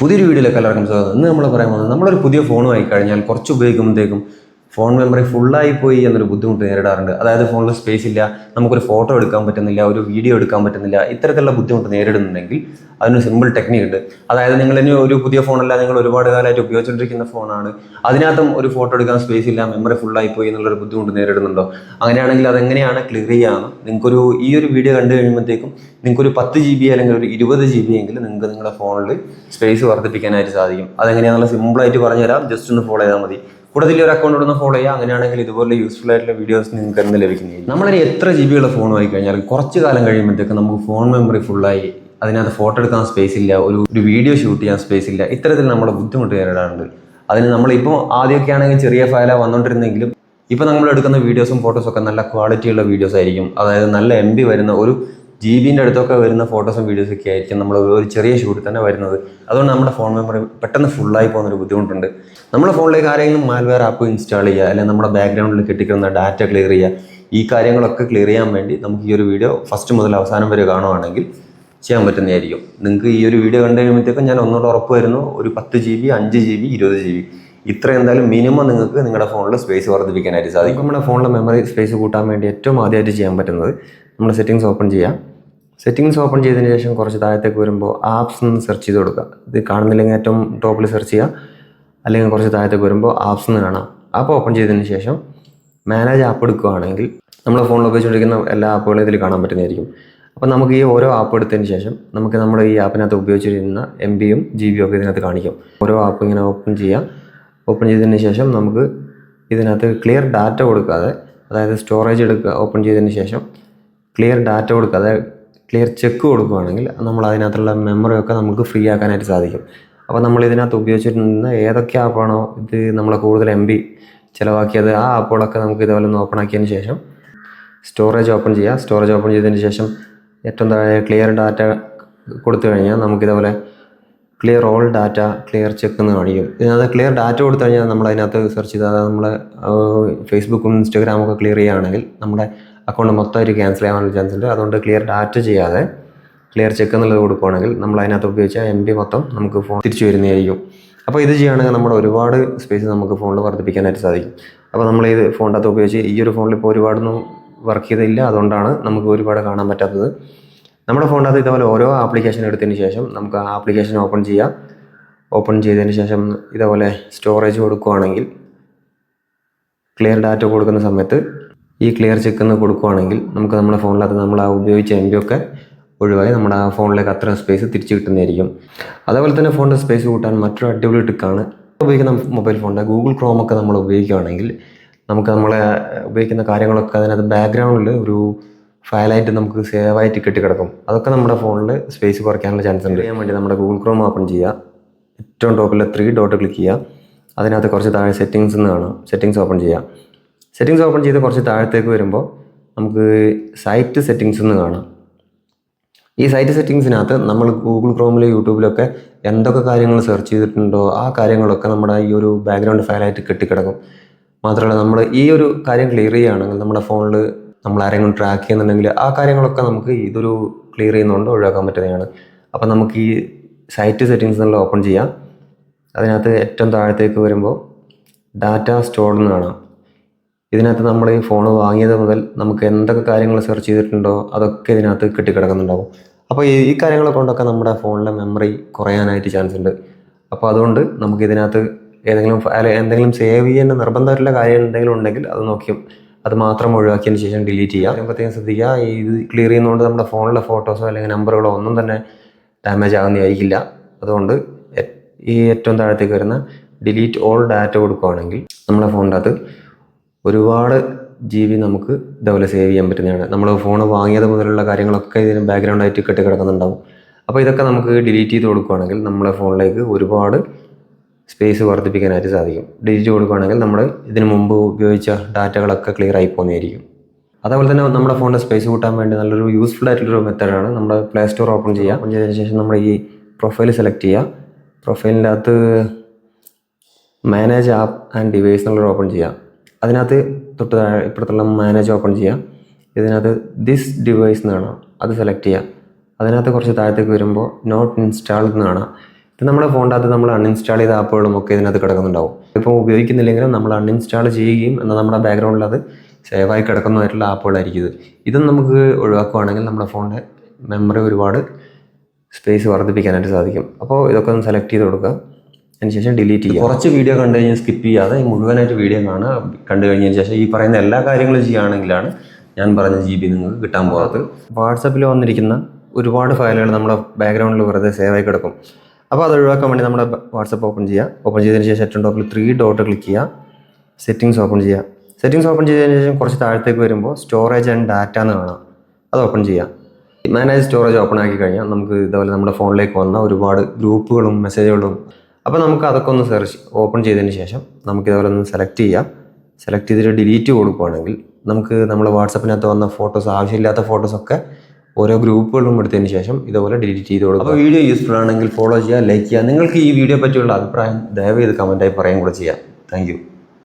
പുതിയൊരു വീഡിയോയിലേക്ക് എല്ലാവർക്കും സ്വാഗതം. ഇന്ന് നമ്മൾ പറയാൻ പോകുന്നത് നമ്മളൊരു പുതിയ ഫോൺ വാങ്ങിക്കഴിഞ്ഞാൽ കുറച്ച് ഉപയോഗിക്കുമ്പോഴത്തേക്കും ഫോൺ മെമ്മറി ഫുള്ളായി പോയി എന്നൊരു ബുദ്ധിമുട്ട് നേരിടാറുണ്ട്. അതായത് ഫോണിൽ സ്പേസ് ഇല്ല നമുക്കൊരു ഫോട്ടോ എടുക്കാൻ പറ്റുന്നില്ല ഒരു വീഡിയോ എടുക്കാൻ പറ്റുന്നില്ല ഇത്തരത്തിലുള്ള ബുദ്ധിമുട്ട് നേരിടുന്നുണ്ടെങ്കിൽ അതിന് സിമ്പിൾ ടെക്നിക് ഉണ്ട്. അതായത് നിങ്ങൾ ഇനി ഒരു പുതിയ ഫോണല്ല നിങ്ങൾ ഒരുപാട് കാലമായിട്ട് ഉപയോഗിച്ചുകൊണ്ടിരിക്കുന്ന ഫോണാണ് അതിനകത്തും ഒരു ഫോട്ടോ എടുക്കാൻ സ്പേസ് ഇല്ല മെമ്മറി ഫുള്ളായി പോയി എന്നുള്ളൊരു ബുദ്ധിമുട്ട് നേരിടുന്നുണ്ടോ? അങ്ങനെയാണെങ്കിൽ അതെങ്ങനെയാണ് ക്ലിയർ ചെയ്യാമെന്ന് നിങ്ങൾക്കൊരു ഈ ഒരു വീഡിയോ കണ്ടു കഴിയുമ്പോഴത്തേക്കും നിങ്ങൾക്കൊരു പത്ത് ജി ബി അല്ലെങ്കിൽ ഒരു ഇരുപത് ജി ബി എങ്കിലും നിങ്ങൾക്ക് നിങ്ങളുടെ ഫോണിൽ സ്പേസ് വർദ്ധിപ്പിക്കാനായിട്ട് സാധിക്കും. അതെങ്ങനെയാണെന്നുള്ള സിമ്പിളായിട്ട് പറഞ്ഞുതരാം. ജസ്റ്റ് ഒന്ന് ഫോളോ ചെയ്താൽ മതി. കൂടുതൽ ഒരു അക്കൗണ്ട് ഒന്ന് ഫോളോ ചെയ്യുക. അങ്ങനെയാണെങ്കിൽ ഇതുപോലെ യൂസ്ഫുൾ ആയിട്ടുള്ള വീഡിയോസ് നിങ്ങൾക്ക് എന്ന് ലഭിക്കുന്നതായിരിക്കും. നമ്മൾ എത്ര ജി ബിയുള്ള ഫോൺ ആയി കഴിഞ്ഞാൽ കുറച്ച് കാലം കഴിയുമ്പോഴത്തേക്ക് നമുക്ക് ഫോൺ മെമ്മറി ഫുള്ളായി അതിനകത്ത് ഫോട്ടോ എടുക്കാൻ സ്പേസ് ഇല്ല ഒരു ഒരു വീഡിയോ ഷൂട്ട് ചെയ്യാൻ സ്പേസ് ഇല്ല. ഇത്തരത്തിൽ നമ്മൾ ബുദ്ധിമുട്ട് നേരിടാറുണ്ട്. അതിന് നമ്മളിപ്പോൾ ആദ്യമൊക്കെ ആണെങ്കിൽ ചെറിയ ഫയലാണ് വന്നുകൊണ്ടിരുന്നെങ്കിലും ഇപ്പോൾ നമ്മൾ എടുക്കുന്ന വീഡിയോസും ഫോട്ടോസും ഒക്കെ നല്ല ക്വാളിറ്റിയുള്ള വീഡിയോസ് ആയിരിക്കും. അതായത് നല്ല എം ബി വരുന്ന ഒരു ജി ബിന്റെ അടുത്തൊക്കെ വരുന്ന ഫോട്ടോസും വീഡിയോസൊക്കെ ആയിരിക്കും നമ്മൾ ഒരു ചെറിയ ഷൂട്ടിൽ തന്നെ വരുന്നത്. അതുകൊണ്ട് നമ്മുടെ ഫോൺ മെമ്മറി പെട്ടെന്ന് ഫുള്ളായി പോകുന്ന ഒരു ബുദ്ധിമുട്ടുണ്ട്. നമ്മുടെ ഫോണിലേക്ക് ആരെങ്കിലും മാൽവെയർ ആപ്പ് ഇൻസ്റ്റാൾ ചെയ്യുക അല്ലെങ്കിൽ നമ്മുടെ ബാക്ക്ഗ്രൗണ്ടിൽ കിട്ടിക്കുന്ന ഡാറ്റ ക്ലിയർ ചെയ്യുക ഈ കാര്യങ്ങളൊക്കെ ക്ലിയർ ചെയ്യാൻ വേണ്ടി നമുക്ക് ഈ ഒരു വീഡിയോ ഫസ്റ്റ് മുതൽ അവസാനം വരെ കാണുവാണെങ്കിൽ ചെയ്യാൻ പറ്റുന്നതായിരിക്കും. നിങ്ങൾക്ക് ഈ ഒരു വീഡിയോ കണ്ടു കഴിയുമ്പോഴത്തേക്കും ഞാൻ ഒന്നുകൂടെ ഉറപ്പ് വരുന്നു ഒരു പത്ത് ജി ബി അഞ്ച് ജി ബി ഇരുപത് ജി ബി ഇത്ര എന്തായാലും മിനിമം നിങ്ങൾക്ക് നിങ്ങളുടെ ഫോണിൽ സ്പേസ് വർദ്ധിപ്പിക്കാനായിട്ട് സാധിക്കും. നമ്മുടെ ഫോണിലെ മെമ്മറി സ്പേസ് കൂട്ടാൻ വേണ്ടി ഏറ്റവും ആദ്യമായിട്ട് ചെയ്യാൻ പറ്റുന്നത് നമ്മൾ സെറ്റിങ്സ് ഓപ്പൺ ചെയ്യാം. സെറ്റിങ്സ് ഓപ്പൺ ചെയ്തതിന് ശേഷം കുറച്ച് താഴത്തേക്ക് വരുമ്പോൾ ആപ്സ് എന്ന് സെർച്ച് ചെയ്ത് കൊടുക്കുക. ഇത് കാണുന്നില്ലെങ്കിൽ ഏറ്റവും ടോപ്പിൽ സെർച്ച് ചെയ്യുക. അല്ലെങ്കിൽ കുറച്ച് താഴത്തേക്ക് വരുമ്പോൾ ആപ്സ് എന്ന് കാണാം ആപ്പ് ഓപ്പൺ ചെയ്തതിന് ശേഷം മാനേജ് ആപ്പ് എടുക്കുകയാണെങ്കിൽ നമ്മൾ ഫോണിൽ ഉപയോഗിച്ചുകൊണ്ടിരിക്കുന്ന എല്ലാ ആപ്പുകളും ഇതിൽ കാണാൻ പറ്റുന്നതായിരിക്കും. അപ്പോൾ നമുക്ക് ഈ ഓരോ ആപ്പ് എടുത്തതിന് ശേഷം നമുക്ക് നമ്മുടെ ഈ ആപ്പിനകത്ത് ഉപയോഗിച്ചിരുന്ന എം ബിയും ജി ബിയും ഒക്കെ ഇതിനകത്ത് കാണിക്കും. ഓരോ ആപ്പ് ഇങ്ങനെ ഓപ്പൺ ചെയ്യുക ഓപ്പൺ ചെയ്തതിന് ശേഷം നമുക്ക് ഇതിനകത്ത് ക്ലിയർ ഡാറ്റ കൊടുക്കാതെ അതായത് സ്റ്റോറേജ് എടുക്കുക ഓപ്പൺ ചെയ്തതിന് ശേഷം ക്ലിയർ ഡാറ്റ കൊടുക്കാതെ ക്ലിയർ ചെക്ക് കൊടുക്കുകയാണെങ്കിൽ നമ്മൾ അതിനകത്തുള്ള മെമ്മറിയൊക്കെ നമുക്ക് ഫ്രീ ആക്കാനായിട്ട് സാധിക്കും. അപ്പോൾ നമ്മൾ ഇതിനകത്ത് ഉപയോഗിച്ചിരുന്ന ഏതൊക്കെ ആപ്പാണോ ഇത് നമ്മളെ കൂടുതൽ എം ബി ചിലവാക്കിയത് ആ ആപ്പുകളൊക്കെ നമുക്ക് ഇതുപോലെ ഒന്ന് ഓപ്പൺ ആക്കിയതിന് ശേഷം സ്റ്റോറേജ് ഓപ്പൺ ചെയ്യുക സ്റ്റോറേജ് ഓപ്പൺ ചെയ്തതിന് ശേഷം ഏറ്റവും താഴെ ക്ലിയർ ഡാറ്റ കൊടുത്തു കഴിഞ്ഞാൽ നമുക്കിതുപോലെ clear all data clear check എന്ന് കാണിക്കും. ഇതിനകത്ത് ക്ലിയർ ഡാറ്റ കൊടുത്തു കഴിഞ്ഞാൽ നമ്മൾ അതിനകത്ത് സെർച്ച് ചെയ്താൽ നമ്മൾ ഫേസ്ബുക്കും ഇൻസ്റ്റാഗ്രാമൊക്കെ ക്ലിയർ ചെയ്യുകയാണെങ്കിൽ നമ്മുടെ അക്കൗണ്ട് മൊത്തമായിട്ട് ക്യാൻസൽ ചെയ്യാനുള്ള ചാൻസ് ഉണ്ട്. അതുകൊണ്ട് ക്ലിയർ ഡാറ്റ ചെയ്യാതെ ക്ലിയർ ചെക്ക് എന്നുള്ളത് കൊടുക്കുകയാണെങ്കിൽ നമ്മൾ അതിനകത്ത് ഉപയോഗിച്ച എം ബി മൊത്തം നമുക്ക് ഫോൺ തിരിച്ചു വരുന്നതായിരിക്കും. അപ്പോൾ ഇത് ചെയ്യുകയാണെങ്കിൽ നമ്മുടെ ഒരുപാട് സ്പേസ് നമുക്ക് ഫോണിൽ വർദ്ധിപ്പിക്കാനായിട്ട് സാധിക്കും. അപ്പോൾ നമ്മൾ ഇത് ഫോണിന്റെ അകത്ത് ഉപയോഗിച്ച് ഈ ഒരു ഫോണിൽ ഇപ്പോൾ ഒരുപാടൊന്നും വർക്ക് ചെയ്തില്ല. അതുകൊണ്ടാണ് നമുക്ക് ഒരുപാട് കാണാൻ പറ്റാത്തത്. നമ്മുടെ ഫോണിനകത്ത് ഇതേപോലെ ഓരോ ആപ്ലിക്കേഷൻ എടുത്തതിന് ശേഷം നമുക്ക് ആ ആപ്ലിക്കേഷൻ ഓപ്പൺ ചെയ്യാം. ഓപ്പൺ ചെയ്തതിന് ശേഷം ഇതേപോലെ സ്റ്റോറേജ് കൊടുക്കുകയാണെങ്കിൽ ക്ലിയർ ഡാറ്റ കൊടുക്കുന്ന സമയത്ത് ഈ ക്ലിയർ ചെക്ക് എന്ന് കൊടുക്കുകയാണെങ്കിൽ നമുക്ക് നമ്മുടെ ഫോണിലകത്ത് നമ്മൾ ആ ഉപയോഗിച്ച എം ഒക്കെ ഒഴിവായി നമ്മുടെ ആ ഫോണിലേക്ക് അത്ര സ്പേസ് തിരിച്ചു കിട്ടുന്നതായിരിക്കും. അതേപോലെ തന്നെ ഫോണിന്റെ സ്പേസ് കൂട്ടാൻ മറ്റൊരു അടിപൊളി ടിക്കാണ് ഉപയോഗിക്കുന്ന മൊബൈൽ ഫോണിന്റെ ഗൂഗിൾ ക്രോം ഒക്കെ നമ്മൾ ഉപയോഗിക്കുകയാണെങ്കിൽ നമുക്ക് നമ്മളെ ഉപയോഗിക്കുന്ന കാര്യങ്ങളൊക്കെ അതിനകത്ത് ബാക്ക്ഗ്രൗണ്ടിൽ ഒരു ഫയലായിട്ട് നമുക്ക് സേവ് ആയിട്ട് കിടക്കും അതൊക്കെ നമ്മുടെ ഫോണിൽ സ്പേസ് കുറയ്ക്കാനുള്ള ചാൻസ് ഉണ്ട്. ചെയ്യാൻ വേണ്ടി നമ്മുടെ ഗൂഗിൾ ക്രോം ഓപ്പൺ ചെയ്യുക. ഏറ്റവും ടോപ്പിൽ ത്രീ ഡോട്ട് ക്ലിക്ക് ചെയ്യുക. അതിനകത്ത് കുറച്ച് താഴെ സെറ്റിങ്സ് എന്ന് കാണാം. സെറ്റിങ്സ് ഓപ്പൺ ചെയ്യുക. സെറ്റിങ്സ് ഓപ്പൺ ചെയ്ത് കുറച്ച് താഴത്തേക്ക് വരുമ്പോൾ നമുക്ക് സൈറ്റ് സെറ്റിങ്സ് എന്ന് കാണാം. ഈ സൈറ്റ് സെറ്റിങ്സിനകത്ത് നമ്മൾ ഗൂഗിൾ ക്രോമിൽ യൂട്യൂബിലൊക്കെ എന്തൊക്കെ കാര്യങ്ങൾ സെർച്ച് ചെയ്തിട്ടുണ്ടോ ആ കാര്യങ്ങളൊക്കെ നമ്മുടെ ഈ ഒരു ബാക്ക്ഗ്രൗണ്ട് ഫയലായിട്ട് കെട്ടിക്കിടക്കും. മാത്രമല്ല നമ്മൾ ഈ ഒരു കാര്യം ക്ലിയർ ചെയ്യുകയാണെങ്കിൽ നമ്മുടെ ഫോണിൽ നമ്മൾ ആരെങ്കിലും ട്രാക്ക് ചെയ്യുന്നുണ്ടെങ്കിൽ ആ കാര്യങ്ങളൊക്കെ നമുക്ക് ഇതൊരു ക്ലിയർ ചെയ്യുന്നതുകൊണ്ട് ഒഴിവാക്കാൻ പറ്റുന്നതാണ്. അപ്പോൾ നമുക്ക് ഈ സൈറ്റ് സെറ്റിങ്സ് എന്നുള്ള ഓപ്പൺ ചെയ്യാം. അതിനകത്ത് ഏറ്റവും താഴത്തേക്ക് വരുമ്പോൾ ഡാറ്റ സ്റ്റോർഡ് എന്ന് കാണാം. ഇതിനകത്ത് നമ്മൾ ഈ ഫോൺ വാങ്ങിയത് മുതൽ നമുക്ക് എന്തൊക്കെ കാര്യങ്ങൾ സെർച്ച് ചെയ്തിട്ടുണ്ടോ അതൊക്കെ ഇതിനകത്ത് കെട്ടിക്കിടക്കുന്നുണ്ടാവും. അപ്പോൾ ഈ ഈ കാര്യങ്ങളെ കൊണ്ടൊക്കെ നമ്മുടെ ഫോണിലെ മെമ്മറി കുറയാനായിട്ട് ചാൻസ് ഉണ്ട്. അപ്പോൾ അതുകൊണ്ട് നമുക്ക് ഇതിനകത്ത് ഏതെങ്കിലും എന്തെങ്കിലും സേവ് ചെയ്യേണ്ട നിർബന്ധമായിട്ടുള്ള കാര്യം എന്തെങ്കിലും ഉണ്ടെങ്കിൽ അത് നോക്കിയും അത് മാത്രം ഒഴിവാക്കിയതിന് ശേഷം ഡിലീറ്റ് ചെയ്യുക. പ്രത്യേകം ശ്രദ്ധിക്കുക. ഇത് ക്ലിയർ ചെയ്യുന്നതുകൊണ്ട് നമ്മുടെ ഫോണിലെ ഫോട്ടോസോ അല്ലെങ്കിൽ നമ്പറുകളോ ഒന്നും തന്നെ ഡാമേജ് ആകുന്നതായിരിക്കില്ല. അതുകൊണ്ട് ഈ ഏറ്റവും താഴത്തേക്ക് വരുന്ന ഡിലീറ്റ് ഓൾ ഡാറ്റ കൊടുക്കുകയാണെങ്കിൽ നമ്മുടെ ഫോണിന്റെ അകത്ത് ഒരുപാട് ജി ബി നമുക്ക് ഇതേപോലെ സേവ് ചെയ്യാൻ പറ്റുന്നതാണ്. നമ്മൾ ഫോൺ വാങ്ങിയത് മുതലുള്ള കാര്യങ്ങളൊക്കെ ഇതിന് ബാക്ക്ഗ്രൗണ്ട് ആയിട്ട് കെട്ടി കിടക്കുന്നുണ്ടാവും അപ്പോൾ ഇതൊക്കെ നമുക്ക് ഡിലീറ്റ് ചെയ്ത് കൊടുക്കുകയാണെങ്കിൽ നമ്മുടെ ഫോണിലേക്ക് ഒരുപാട് സ്പേസ് വർദ്ധിപ്പിക്കാനായിട്ട് സാധിക്കും. ഡിലീറ്റ് കൊടുക്കുകയാണെങ്കിൽ നമ്മൾ ഇതിന് മുമ്പ് ഉപയോഗിച്ച ഡാറ്റകളൊക്കെ ക്ലിയർ ആയി പോകുന്നതായിരിക്കും അതേപോലെ തന്നെ നമ്മുടെ ഫോണിന്റെ സ്പേസ് കൂട്ടാൻ വേണ്ടി നല്ലൊരു യൂസ്ഫുൾ ആയിട്ടുള്ളൊരു മെത്തേഡാണ് നമ്മൾ പ്ലേ സ്റ്റോർ ഓപ്പൺ ചെയ്യുക. ഓപ്പൺ ചെയ്തതിന് ശേഷം നമ്മൾ ഈ പ്രൊഫൈൽ സെലക്ട് ചെയ്യുക. പ്രൊഫൈലിന്റെ അകത്ത് മാനേജ് ആപ്പ് ആൻഡ് ഡിവൈസ് എന്നുള്ളൊരു ഓപ്പൺ ചെയ്യുക. അതിനകത്ത് തൊട്ട് താഴെ ഇപ്പുറത്തുള്ള മാനേജ് ഓപ്പൺ ചെയ്യാം. ഇതിനകത്ത് ദിസ് ഡിവൈസ് എന്ന് കാണാം. അത് സെലക്ട് ചെയ്യുക അതിനകത്ത് കുറച്ച് താഴത്തേക്ക് വരുമ്പോൾ നോട്ട് ഇൻസ്റ്റാൾഡ് എന്ന് കാണാം. ഇപ്പം നമ്മുടെ ഫോണിന്റെ അകത്ത് നമ്മൾ അൺഇൻസ്റ്റാൾ ചെയ്ത ആപ്പുകളും ഒക്കെ ഇതിനകത്ത് കിടക്കുന്നുണ്ടാവും. ഇപ്പോൾ ഉപയോഗിക്കുന്നില്ലെങ്കിലും നമ്മൾ അൺഇൻസ്റ്റാൾ ചെയ്യുകയും എന്നാൽ നമ്മുടെ ബാക്ക്ഗ്രൗണ്ടിൽ അത് സേവായി കിടക്കുന്നതായിട്ടുള്ള ആപ്പുകളായിരിക്കും ഇത്. ഇതും നമുക്ക് ഒഴിവാക്കുകയാണെങ്കിൽ നമ്മുടെ ഫോണിന്റെ മെമ്മറി ഒരുപാട് സ്പേസ് വർദ്ധിപ്പിക്കാനായിട്ട് സാധിക്കും. അപ്പോൾ ഇതൊക്കെ ഒന്ന് സെലക്ട് ചെയ്ത് കൊടുക്കുക. അതിനുശേഷം ഡിലീറ്റ് ചെയ്യുക കുറച്ച് വീഡിയോ കണ്ടു കഴിഞ്ഞാൽ സ്കിപ്പ് ചെയ്യാതെ ഈ മുഴുവനായിട്ട് വീഡിയോ കാണുക കണ്ടു കഴിഞ്ഞതിന് ശേഷം ഈ പറയുന്ന എല്ലാ കാര്യങ്ങളും ചെയ്യുകയാണെങ്കിലാണ് ഞാൻ പറഞ്ഞ ജി ബി നിങ്ങൾക്ക് കിട്ടാൻ പോകാത്തത്. വാട്സപ്പിൽ വന്നിരിക്കുന്ന ഒരുപാട് ഫയലുകൾ നമ്മുടെ ബാക്ക്ഗ്രൗണ്ടിൽ വെറുതെ സേവ് ആയി കിടക്കും. അപ്പോൾ അത് ഒഴിവാക്കാൻ വേണ്ടി നമ്മുടെ വാട്സപ്പ് ഓപ്പൺ ചെയ്യുക. ഓപ്പൺ ചെയ്തതിന് ശേഷം ഏറ്റവും ടോപ്പിൽ ത്രീ ഡോട്ട് ക്ലിക്ക് ചെയ്യുക. സെറ്റിങ്സ് ഓപ്പൺ ചെയ്യുക. സെറ്റിങ്സ് ഓപ്പൺ ചെയ്തതിന് ശേഷം കുറച്ച് താഴത്തേക്ക് വരുമ്പോൾ സ്റ്റോറേജ് ആൻഡ് ഡാറ്റ എന്ന് കാണാം. അത് ഓപ്പൺ ചെയ്യാം മാനേജ് സ്റ്റോറേജ് ഓപ്പൺ ആക്കി കഴിഞ്ഞാൽ നമുക്ക് ഇതുപോലെ നമ്മുടെ ഫോണിലേക്ക് വന്ന ഒരുപാട് ഗ്രൂപ്പുകളും മെസ്സേജുകളും അപ്പോൾ നമുക്ക് അതൊക്കെ ഒന്ന് സെർച്ച് ഓപ്പൺ ചെയ്തതിന് ശേഷം നമുക്ക് ഇതുപോലെ ഒന്ന് സെലക്ട് ചെയ്യാം. സെലക്ട് ചെയ്തിട്ട് ഡിലീറ്റ് കൊടുക്കുകയാണെങ്കിൽ നമുക്ക് നമ്മുടെ വാട്സപ്പിനകത്ത് വന്ന ഫോട്ടോസ് ആവശ്യമില്ലാത്ത ഫോട്ടോസൊക്കെ ഓരോ ഗ്രൂപ്പുകളും എടുത്തതിന് ശേഷം ഇതുപോലെ ഡിലീറ്റ് ചെയ്ത് കൊടുക്കും അപ്പോൾ വീഡിയോ യൂസ്ഫുൾ ആണെങ്കിൽ ഫോളോ ചെയ്യുക ലൈക്ക് ചെയ്യുക. നിങ്ങൾക്ക് ഈ വീഡിയോ പറ്റിയുള്ള അഭിപ്രായം ദയവ് ചെയ്ത് കമന്റായി പറയുകയും കൂടെ ചെയ്യാം. താങ്ക്